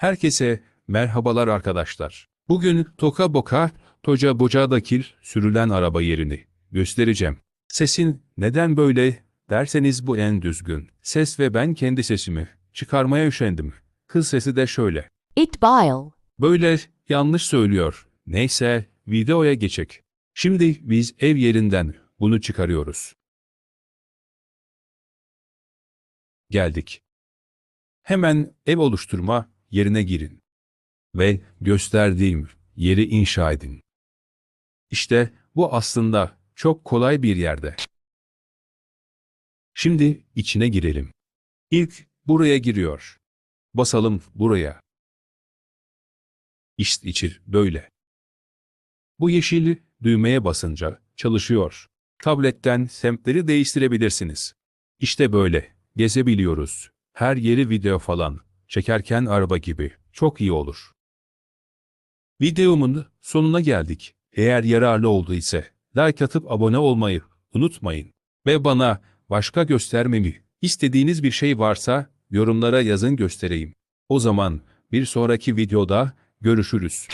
Herkese merhabalar arkadaşlar. Bugün Toka Boka, Toca Boca'daki sürülen araba yerini göstereceğim. Sesin neden böyle derseniz bu en düzgün ses ve ben kendi sesimi çıkarmaya üşendim. Kız sesi de şöyle. It bile. Böyle yanlış söylüyor. Neyse videoya geçek. Şimdi biz ev yerinden bunu çıkarıyoruz. Geldik. Hemen ev oluşturma yerine girin. Ve gösterdiğim yeri inşa edin. İşte bu aslında çok kolay bir yerde. Şimdi içine girelim. İlk buraya giriyor. Basalım buraya. İşte içi böyle. Bu yeşil düğmeye basınca çalışıyor. Tabletten semtleri değiştirebilirsiniz. İşte böyle gezebiliyoruz. Her yeri video falan çekerken araba gibi çok iyi olur. Videomun sonuna geldik. Eğer yararlı oldu ise like atıp abone olmayı unutmayın. Ve bana başka göstermemi istediğiniz bir şey varsa yorumlara yazın göstereyim. O zaman bir sonraki videoda görüşürüz.